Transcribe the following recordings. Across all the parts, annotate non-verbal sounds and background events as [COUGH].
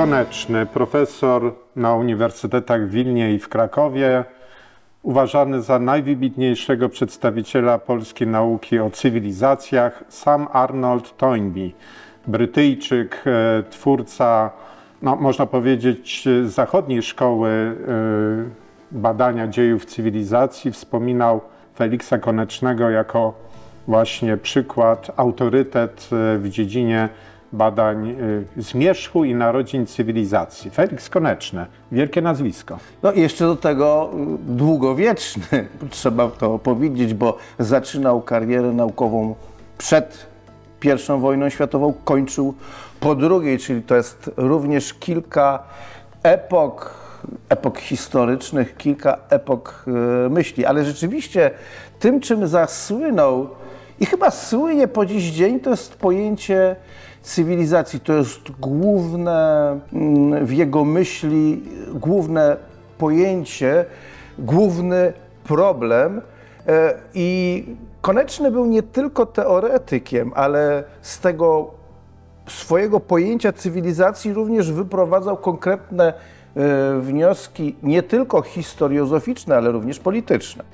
Koneczny, profesor na uniwersytetach w Wilnie i w Krakowie, uważany za najwybitniejszego przedstawiciela polskiej nauki o cywilizacjach, sam Arnold Toynbee, Brytyjczyk, e, twórca, no, można powiedzieć, e, zachodniej szkoły e, badania dziejów cywilizacji, wspominał Feliksa Konecznego jako właśnie przykład, autorytet w dziedzinie badań e, zmierzchu i narodzin cywilizacji. Felix Koneczny, wielkie nazwisko. No i jeszcze do tego y, długowieczny, [LAUGHS] trzeba to powiedzieć, bo zaczynał karierę naukową przed I wojną światową, kończył po drugiej, czyli to jest również kilka epok, epok historycznych, kilka epok y, myśli. Ale rzeczywiście tym, czym zasłynął i chyba słynie po dziś dzień, to jest pojęcie cywilizacji. To jest główne mm, w jego myśli, główne pojęcie, główny problem. E, I Koneczny był nie tylko teoretykiem, ale z tego swojego pojęcia cywilizacji również wyprowadzał konkretne e, wnioski, nie tylko historiozoficzne, ale również polityczne.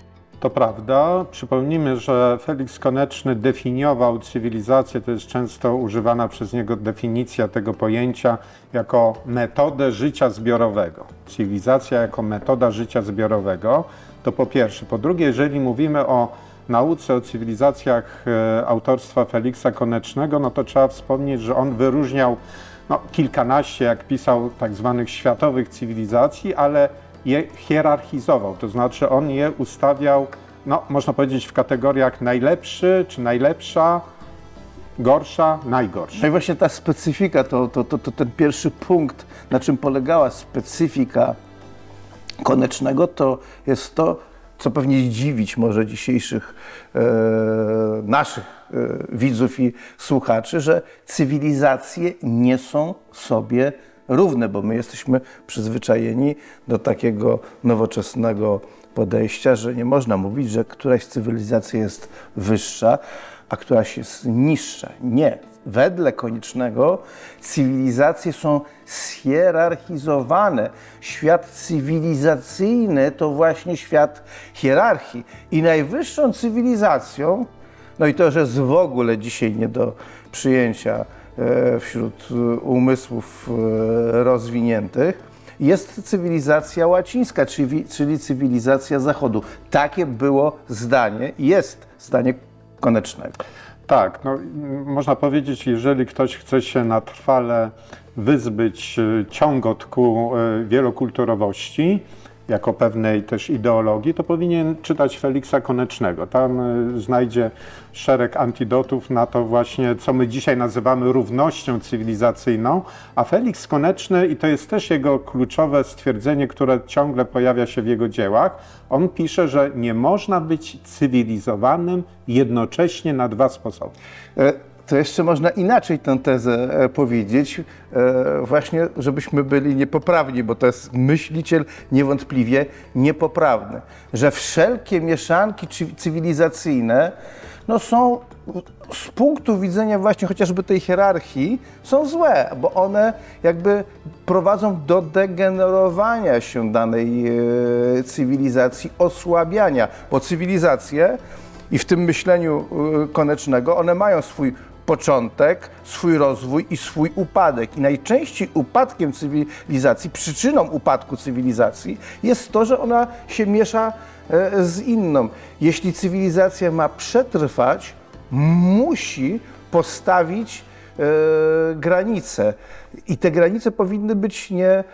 To prawda. Przypomnijmy, że Felix Koneczny definiował cywilizację, to jest często używana przez niego definicja tego pojęcia jako metodę życia zbiorowego. Cywilizacja jako metoda życia zbiorowego to po pierwsze. Po drugie, jeżeli mówimy o nauce o cywilizacjach e, autorstwa Feliksa Konecznego, no to trzeba wspomnieć, że on wyróżniał no, kilkanaście, jak pisał, tak zwanych światowych cywilizacji, ale je hierarchizował, to znaczy on je ustawiał, no, można powiedzieć, w kategoriach najlepszy czy najlepsza, gorsza, najgorsza. No i właśnie ta specyfika, to, to, to, to ten pierwszy punkt, na czym polegała specyfika Konecznego, to jest to, co pewnie dziwić może dzisiejszych e, naszych e, widzów i słuchaczy, że cywilizacje nie są sobie równe, bo my jesteśmy przyzwyczajeni do takiego nowoczesnego podejścia, że nie można mówić, że któraś cywilizacja jest wyższa, a któraś jest niższa. Nie. Wedle koniecznego cywilizacje są schierarchizowane. Świat cywilizacyjny to właśnie świat hierarchii. I najwyższą cywilizacją, no i to już jest w ogóle dzisiaj nie do przyjęcia wśród e, umysłów e, rozwiniętych, jest cywilizacja łacińska, czyli, cywilizacja Zachodu. Takie było zdanie, jest zdanie Konecznego. Tak, no, można powiedzieć, jeżeli ktoś chce się na trwale wyzbyć e, ciągotku e, wielokulturowości, jako pewnej też ideologii, to powinien czytać Feliksa Konecznego. Tam e, znajdzie szereg antidotów na to właśnie, co my dzisiaj nazywamy równością cywilizacyjną, a Felix Koneczny, i to jest też jego kluczowe stwierdzenie, które ciągle pojawia się w jego dziełach, on pisze, że nie można być cywilizowanym jednocześnie na dwa sposoby. To jeszcze można inaczej tę tezę e, powiedzieć, e, właśnie żebyśmy byli niepoprawni, bo to jest myśliciel niewątpliwie niepoprawny, że wszelkie mieszanki cy- cywilizacyjne no są z punktu widzenia właśnie chociażby tej hierarchii są złe, bo one jakby prowadzą do degenerowania się danej e, cywilizacji, osłabiania, bo cywilizacje i w tym myśleniu konecznego one mają swój początek, swój rozwój i swój upadek. I najczęściej upadkiem cywilizacji, przyczyną upadku cywilizacji jest to, że ona się miesza e, z inną. Jeśli cywilizacja ma przetrwać, musi postawić granice. I te granice powinny być nie e,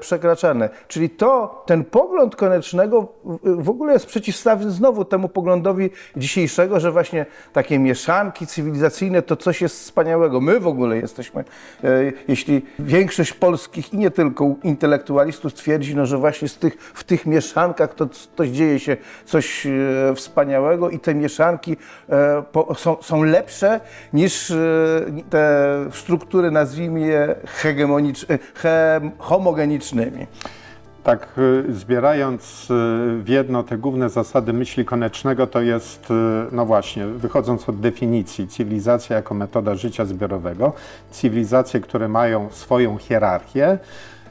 przekraczane. Czyli to, ten pogląd konecznego w- ogóle jest przeciwstawny znowu temu poglądowi dzisiejszego, że właśnie takie mieszanki cywilizacyjne to coś jest wspaniałego. My w ogóle jesteśmy, e, jeśli większość polskich i nie tylko intelektualistów twierdzi, no, że właśnie z tych, w tych mieszankach to, to dzieje się coś e, wspaniałego i te mieszanki e, są, są lepsze niż e, te struktury, nazwijmy je e, he, homogenicznymi. Tak, y, zbierając y, w jedno te główne zasady myśli Konecznego, to jest, no właśnie, wychodząc od definicji, cywilizacja jako metoda życia zbiorowego, cywilizacje, które mają swoją hierarchię,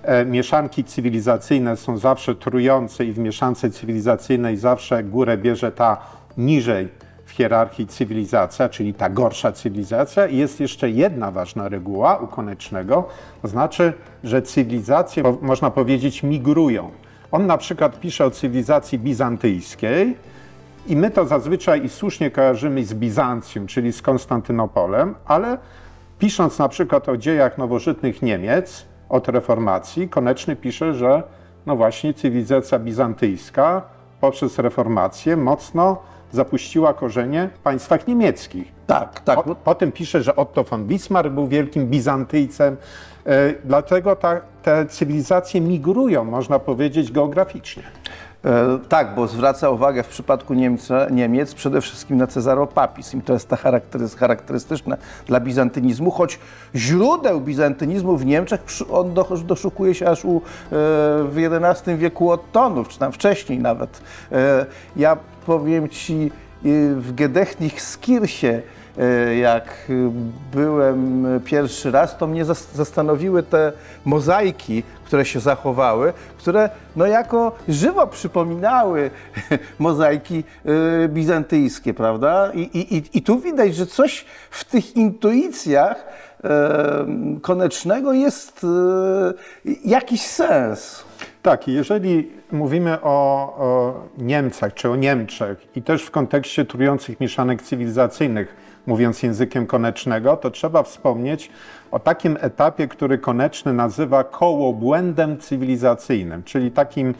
e, mieszanki cywilizacyjne są zawsze trujące i w mieszance cywilizacyjnej zawsze górę bierze ta niżej w hierarchii cywilizacja, czyli ta gorsza cywilizacja. I jest jeszcze jedna ważna reguła u Konecznego, to znaczy, że cywilizacje, można powiedzieć, migrują. On na przykład pisze o cywilizacji bizantyjskiej i my to zazwyczaj i słusznie kojarzymy z Bizancjum, czyli z Konstantynopolem, ale pisząc na przykład o dziejach nowożytnych Niemiec od reformacji, Koneczny pisze, że no właśnie cywilizacja bizantyjska poprzez reformację mocno zapuściła korzenie w państwach niemieckich. Tak, tak. Po, potem pisze, że Otto von Bismarck był wielkim Bizantyjcem. E, dlatego ta, te cywilizacje migrują, można powiedzieć, geograficznie. E, tak, bo zwraca uwagę w przypadku Niemca, Niemiec przede wszystkim na Cezaropapizm. I to jest ta charakterys- charakterystyczne dla bizantynizmu, choć źródeł bizantynizmu w Niemczech on do, doszukuje się aż u, e, w XI wieku Ottonów, czy tam wcześniej nawet. E, ja powiem Ci, e, w Gedechnych Skirsie, e, jak e, byłem pierwszy raz, to mnie zas- zastanowiły te mozaiki, które się zachowały, które no jako żywo przypominały [LAUGHS] mozaiki bizantyjskie, prawda? I, i, i- tu widać, że coś w tych intuicjach Konecznego jest jakiś sens. Tak, jeżeli mówimy o, o Niemcach czy o Niemczech i też w kontekście trujących mieszanek cywilizacyjnych, mówiąc językiem Konecznego, to trzeba wspomnieć o takim etapie, który Koneczny nazywa kołobłędem cywilizacyjnym, czyli takim,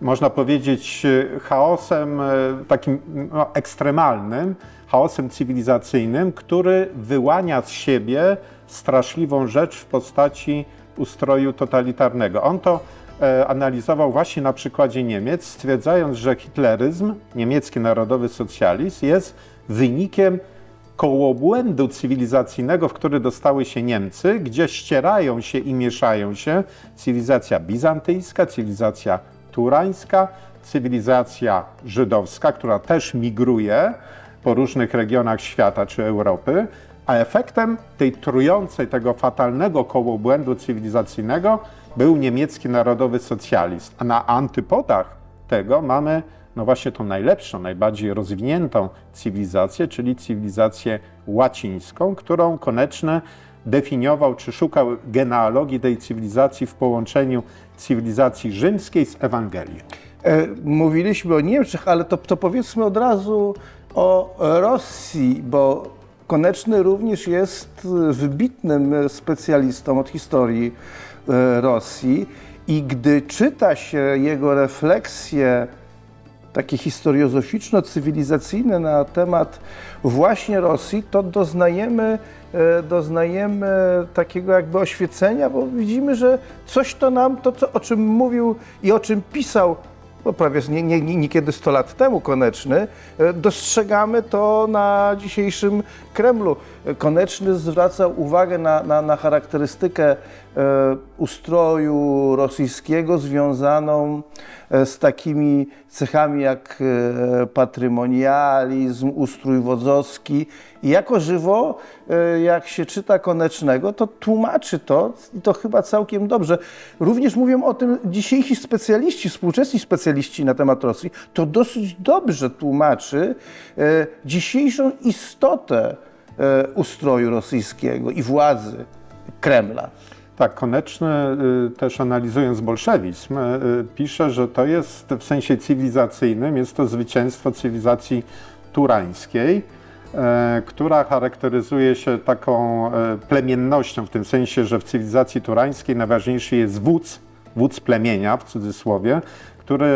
można powiedzieć, chaosem e, takim no, ekstremalnym, chaosem cywilizacyjnym, który wyłania z siebie straszliwą rzecz w postaci ustroju totalitarnego. On to e, analizował właśnie na przykładzie Niemiec, stwierdzając, że hitleryzm, niemiecki narodowy socjalizm, jest wynikiem kołobłędu cywilizacyjnego, w który dostały się Niemcy, gdzie ścierają się i mieszają się cywilizacja bizantyjska, cywilizacja turańska, cywilizacja żydowska, która też migruje po różnych regionach świata czy Europy, a efektem tej trującej, tego fatalnego kołobłędu cywilizacyjnego był niemiecki narodowy socjalizm. A na antypodach tego mamy no właśnie tą najlepszą, najbardziej rozwiniętą cywilizację, czyli cywilizację łacińską, którą Koneczny definiował czy szukał genealogii tej cywilizacji w połączeniu cywilizacji rzymskiej z Ewangelią. E, Mówiliśmy o Niemczech, ale to, to powiedzmy od razu o Rosji, bo Koneczny również jest wybitnym specjalistą od historii e, Rosji i gdy czyta się jego refleksje takie historiozoficzno-cywilizacyjne na temat właśnie Rosji, to doznajemy, e, doznajemy takiego jakby oświecenia, bo widzimy, że coś to nam, to co, o czym mówił i o czym pisał no prawie nie, nie, nie, niekiedy 100 lat temu Koneczny, e, dostrzegamy to na dzisiejszym Kremlu. E, Koneczny zwracał uwagę na, na, na charakterystykę e, ustroju rosyjskiego związaną e, z takimi cechami jak e, patrymonializm, ustrój wodzowski. I jako żywo, e, jak się czyta Konecznego, to tłumaczy to i to chyba całkiem dobrze. Również mówią o tym dzisiejsi specjaliści, współczesni specjaliści na temat Rosji. To dosyć dobrze tłumaczy e, dzisiejszą istotę e, ustroju rosyjskiego i władzy Kremla. Tak, Koneczny y, też analizując bolszewizm, y, pisze, że to jest w sensie cywilizacyjnym, jest to zwycięstwo cywilizacji turańskiej, e, która charakteryzuje się taką e, plemiennością, w tym sensie, że w cywilizacji turańskiej najważniejszy jest wódz, wódz plemienia w cudzysłowie, który,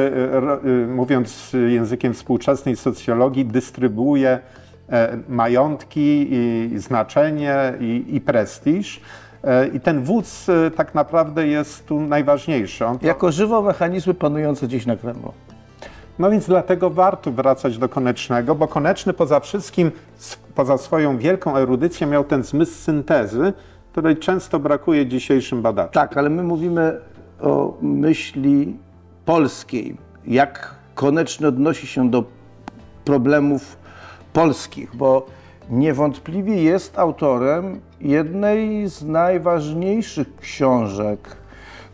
y, mówiąc językiem współczesnej socjologii, dystrybuuje e, majątki, i znaczenie i, i prestiż. E, I ten wódz e, tak naprawdę jest tu najważniejszy. On Jako żywo mechanizmy panujące dziś na Kremlu. no więc dlatego warto wracać do Konecznego, bo Koneczny poza wszystkim, poza swoją wielką erudycją miał ten zmysł syntezy, której często brakuje dzisiejszym badaczom. Tak, ale my mówimy o myśli polskiej, jak Koneczny odnosi się do problemów polskich, bo niewątpliwie jest autorem jednej z najważniejszych książek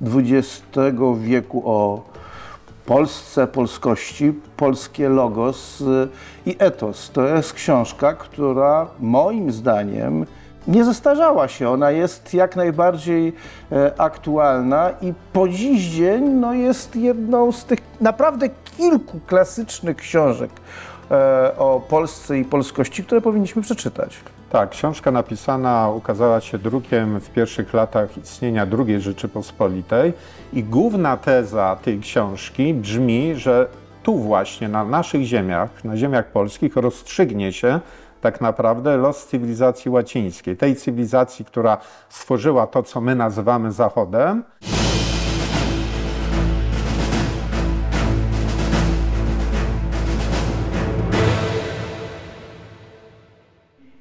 XX wieku o Polsce, polskości, polskie logos i etos. To jest książka, która moim zdaniem nie zestarzała się. Ona jest jak najbardziej e, aktualna i po dziś dzień no, jest jedną z tych naprawdę kilku klasycznych książek e, o Polsce i polskości, które powinniśmy przeczytać. Tak, książka napisana ukazała się drukiem w pierwszych latach istnienia II Rzeczypospolitej i główna teza tej książki brzmi, że tu właśnie na naszych ziemiach, na ziemiach polskich rozstrzygnie się tak naprawdę los cywilizacji łacińskiej, tej cywilizacji, która stworzyła to, co my nazywamy Zachodem.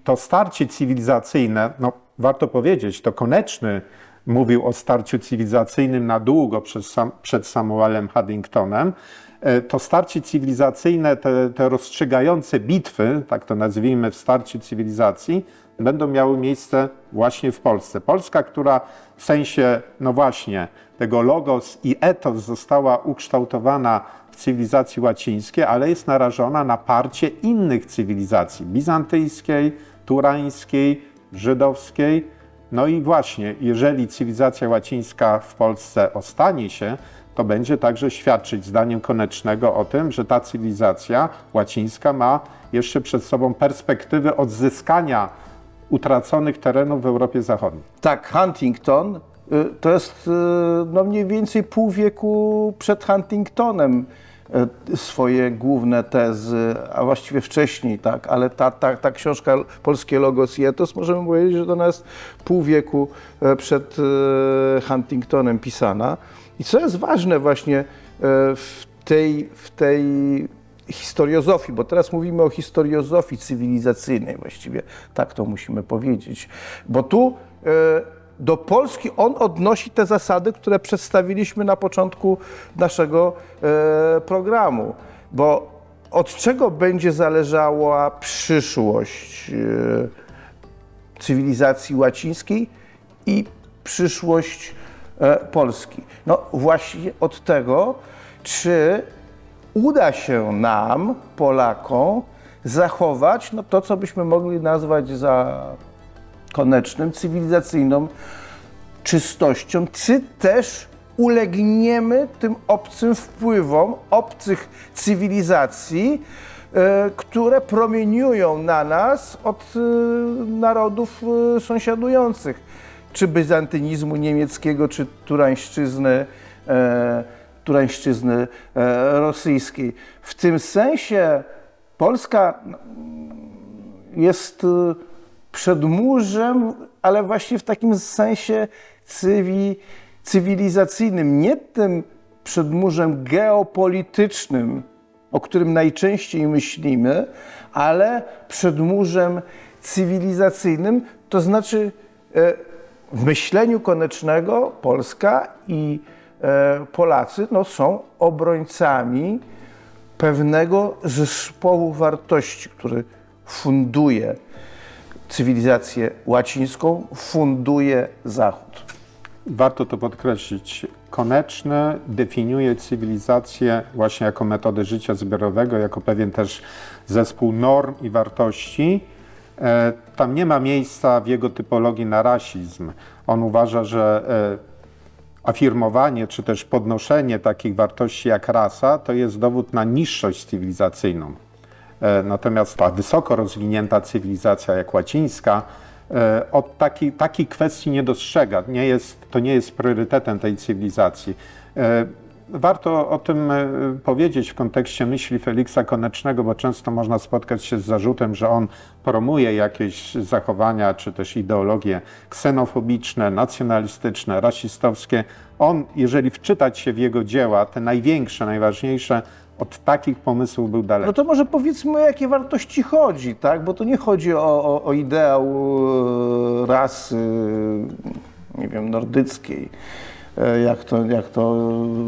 to starcie cywilizacyjne, no warto powiedzieć, to Koneczny mówił o starciu cywilizacyjnym na długo przed, sam, przed Samuelem Haddingtonem. E, To starcie cywilizacyjne, te, te rozstrzygające bitwy, tak to nazwijmy, w starciu cywilizacji, będą miały miejsce właśnie w Polsce. Polska, która w sensie, no właśnie, tego logos i etos została ukształtowana w cywilizacji łacińskiej, ale jest narażona na parcie innych cywilizacji bizantyjskiej, turańskiej, żydowskiej. No i właśnie, jeżeli cywilizacja łacińska w Polsce ostanie się, to będzie także świadczyć zdaniem Konecznego o tym, że ta cywilizacja łacińska ma jeszcze przed sobą perspektywy odzyskania utraconych terenów w Europie Zachodniej. Tak, Huntington y, to jest y, no mniej więcej pół wieku przed Huntingtonem swoje główne tezy, a właściwie wcześniej, tak, ale ta, ta, ta książka Polskie Logos i Etos, możemy powiedzieć, że ona jest pół wieku e, przed e, Huntingtonem pisana. I co jest ważne właśnie e, w tej, w tej historiozofii, bo teraz mówimy o historiozofii cywilizacyjnej właściwie, tak to musimy powiedzieć, bo tu e, do Polski on odnosi te zasady, które przedstawiliśmy na początku naszego e, programu, bo od czego będzie zależała przyszłość e, cywilizacji łacińskiej i przyszłość e, Polski. No właśnie od tego, czy uda się nam, Polakom, zachować no, to, co byśmy mogli nazwać za konecznym, cywilizacyjną czystością, czy też ulegniemy tym obcym wpływom obcych cywilizacji, e, które promieniują na nas od e, narodów e, sąsiadujących, czy byzantynizmu niemieckiego, czy turańszczyzny, turańszczyzny rosyjskiej. W tym sensie Polska jest y, przedmurzem, ale właśnie w takim sensie cywi, cywilizacyjnym, nie tym przedmurzem geopolitycznym, o którym najczęściej myślimy, ale przedmurzem cywilizacyjnym, to znaczy e, w myśleniu Konecznego Polska i e, Polacy no, są obrońcami pewnego zespołu wartości, który funduje cywilizację łacińską, funduje Zachód. Warto to podkreślić. Koneczny definiuje cywilizację właśnie jako metodę życia zbiorowego, jako pewien też zespół norm i wartości. E, Tam nie ma miejsca w jego typologii na rasizm. On uważa, że e, afirmowanie czy też podnoszenie takich wartości jak rasa to jest dowód na niższość cywilizacyjną. E, Natomiast ta wysoko rozwinięta cywilizacja jak łacińska e, od takiej, takiej kwestii nie dostrzega. Nie jest, to nie jest priorytetem tej cywilizacji. E, Warto o tym powiedzieć w kontekście myśli Feliksa Konecznego, bo często można spotkać się z zarzutem, że on promuje jakieś zachowania czy też ideologie ksenofobiczne, nacjonalistyczne, rasistowskie. On, jeżeli wczytać się w jego dzieła, te największe, najważniejsze, od takich pomysłów był daleki. No to może powiedzmy, o jakie wartości chodzi, tak? Bo to nie chodzi o, o, o ideał e, rasy, nie wiem, nordyckiej, e, jak to, jak to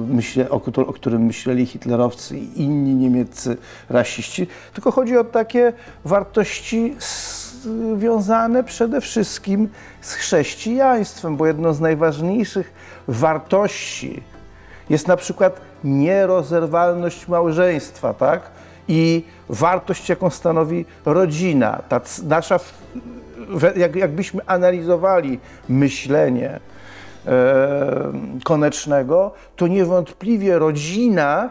myślę, o, o którym myśleli hitlerowcy i inni niemieccy rasiści, tylko chodzi o takie wartości związane przede wszystkim z chrześcijaństwem, bo jedną z najważniejszych wartości jest na przykład nierozerwalność małżeństwa, tak? I wartość, jaką stanowi rodzina. Ta nasza, jak, jakbyśmy analizowali myślenie e, konecznego, to niewątpliwie rodzina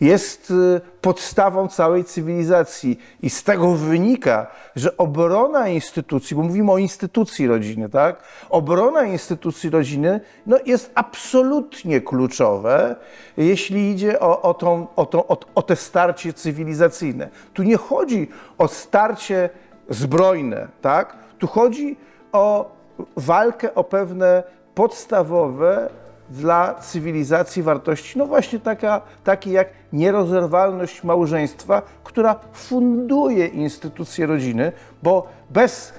jest y, podstawą całej cywilizacji. I z tego wynika, że obrona instytucji, bo mówimy o instytucji rodziny, tak? Obrona instytucji rodziny no, jest absolutnie kluczowe, jeśli idzie o, o, tą, o, tą, o, o te starcie cywilizacyjne. Tu nie chodzi o starcie zbrojne, tak? Tu chodzi o walkę o pewne podstawowe dla cywilizacji wartości, no właśnie taka, takie jak nierozerwalność małżeństwa, która funduje instytucję rodziny, bo bez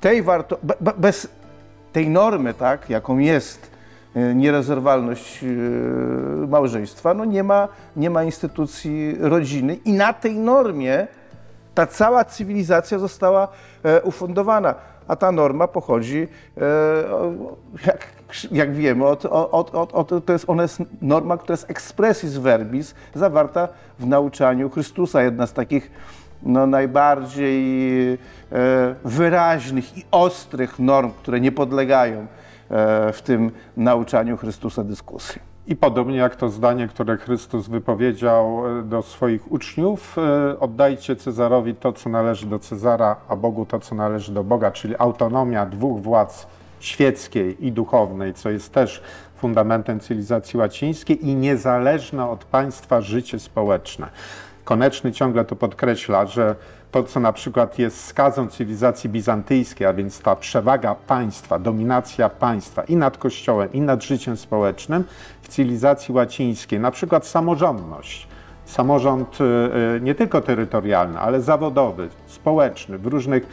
tej warto, be, be, bez tej normy, tak, jaką jest e, nierozerwalność e, małżeństwa, no nie ma, nie ma instytucji rodziny i na tej normie ta cała cywilizacja została e, ufundowana. A ta norma pochodzi, e, jak, jak wiemy, od, od, od, od, to jest, ona jest norma, która jest expressis verbis, zawarta w nauczaniu Chrystusa. Jedna z takich no, najbardziej e, wyraźnych i ostrych norm, które nie podlegają e, w tym nauczaniu Chrystusa dyskusji. I podobnie jak to zdanie, które Chrystus wypowiedział e, do swoich uczniów, e, oddajcie Cezarowi to, co należy do Cezara, a Bogu to, co należy do Boga, czyli autonomia dwóch władz świeckiej i duchownej, co jest też fundamentem cywilizacji łacińskiej i niezależne od państwa życie społeczne. Koneczny ciągle to podkreśla, że to, co na przykład jest skazą cywilizacji bizantyjskiej, a więc ta przewaga państwa, dominacja państwa i nad kościołem, i nad życiem społecznym, w cywilizacji łacińskiej, na przykład samorządność, samorząd y, y, nie tylko terytorialny, ale zawodowy, społeczny, w różnych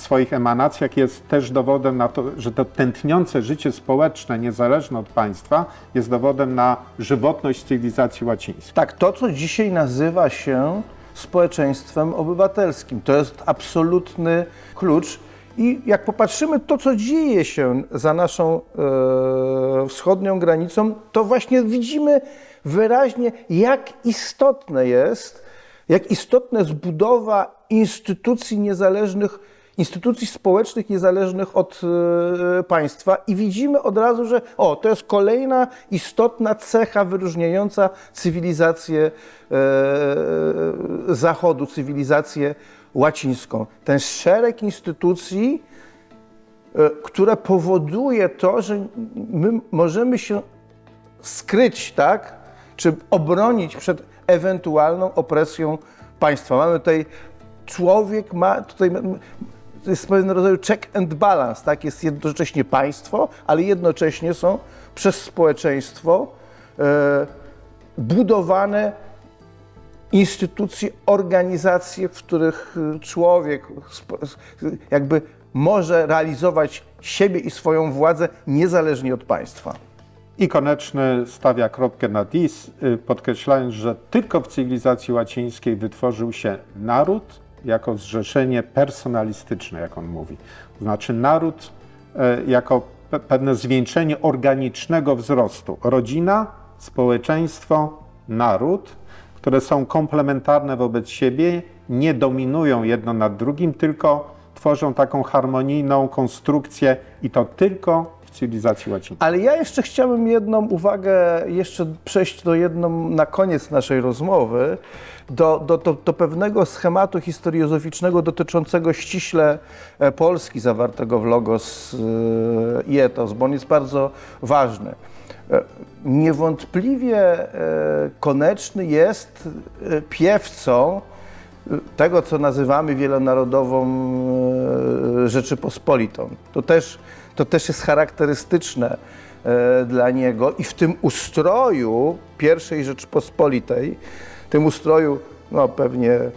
swoich emanacjach jest też dowodem na to, że to tętniące życie społeczne, niezależne od państwa, jest dowodem na żywotność cywilizacji łacińskiej. Tak, to co dzisiaj nazywa się społeczeństwem obywatelskim, to jest absolutny klucz. I jak popatrzymy to, co dzieje się za naszą e, wschodnią granicą, to właśnie widzimy wyraźnie, jak istotne jest, jak istotna jest budowa instytucji niezależnych, instytucji społecznych niezależnych od e, państwa i widzimy od razu, że o, to jest kolejna istotna cecha wyróżniająca cywilizację e, Zachodu, cywilizację łacińską. Ten szereg instytucji, e, które powoduje to, że my możemy się skryć, tak? Czy obronić przed ewentualną opresją państwa. Mamy tutaj, człowiek ma, tutaj to jest pewien rodzaj check and balance, tak? Jest jednocześnie państwo, ale jednocześnie są przez społeczeństwo e, budowane instytucje, organizacje, w których y, człowiek jakby może realizować siebie i swoją władzę niezależnie od państwa. I Koneczny stawia kropkę na dis, y, podkreślając, że tylko w cywilizacji łacińskiej wytworzył się naród jako zrzeszenie personalistyczne, jak on mówi. To znaczy naród e, jako pe- pewne zwieńczenie organicznego wzrostu. Rodzina, społeczeństwo, naród, które są komplementarne wobec siebie, nie dominują jedno nad drugim, tylko tworzą taką harmonijną konstrukcję i to tylko cywilizacji łacińskiej. Ale ja jeszcze chciałbym jedną uwagę, jeszcze przejść do jedną na koniec naszej rozmowy, do, do, do, do pewnego schematu historiozoficznego dotyczącego ściśle e, Polski zawartego w Logos e, i Etos, bo on jest bardzo ważny. E, Niewątpliwie Koneczny jest piewcą tego, co nazywamy wielonarodową Rzeczypospolitą. To też, to też jest charakterystyczne e, dla niego. I w tym ustroju I Rzeczypospolitej, tym ustroju no pewnie e,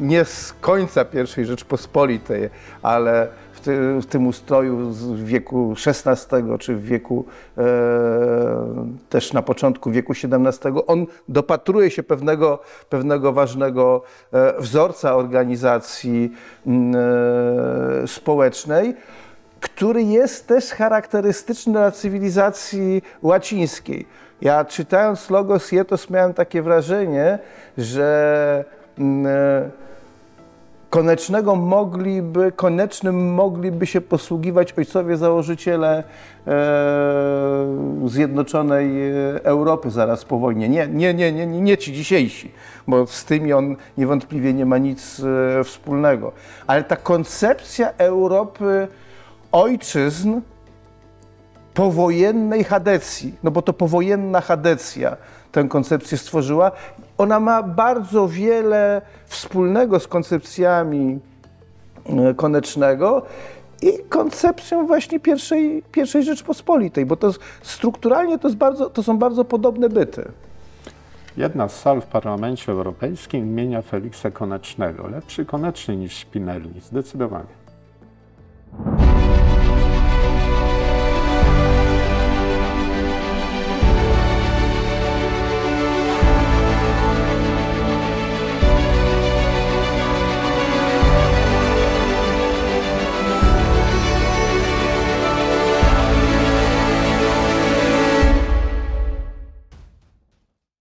nie z końca I Rzeczpospolitej, ale w, ty, w tym ustroju z wieku XVI czy w wieku e, też na początku wieku XVII, on dopatruje się pewnego, pewnego ważnego e, wzorca organizacji e, społecznej, który jest też charakterystyczny dla cywilizacji łacińskiej. Ja czytając Logos Jetos miałem takie wrażenie, że mm, e, konecznego mogliby, konecznym mogliby się posługiwać ojcowie założyciele e, Zjednoczonej Europy zaraz po wojnie. Nie, nie, nie, nie, nie ci dzisiejsi, bo z tymi on niewątpliwie nie ma nic e, wspólnego. Ale ta koncepcja Europy ojczyzn powojennej Hadecji, no bo to powojenna Hadecja tę koncepcję stworzyła. Ona ma bardzo wiele wspólnego z koncepcjami e, Konecznego i koncepcją właśnie pierwszej, pierwszej Rzeczpospolitej, bo to strukturalnie to, jest bardzo, to są bardzo podobne byty. Jedna z sal w Parlamencie Europejskim imienia Feliksa Konecznego. Lepszy Koneczny niż Spinelli, zdecydowanie.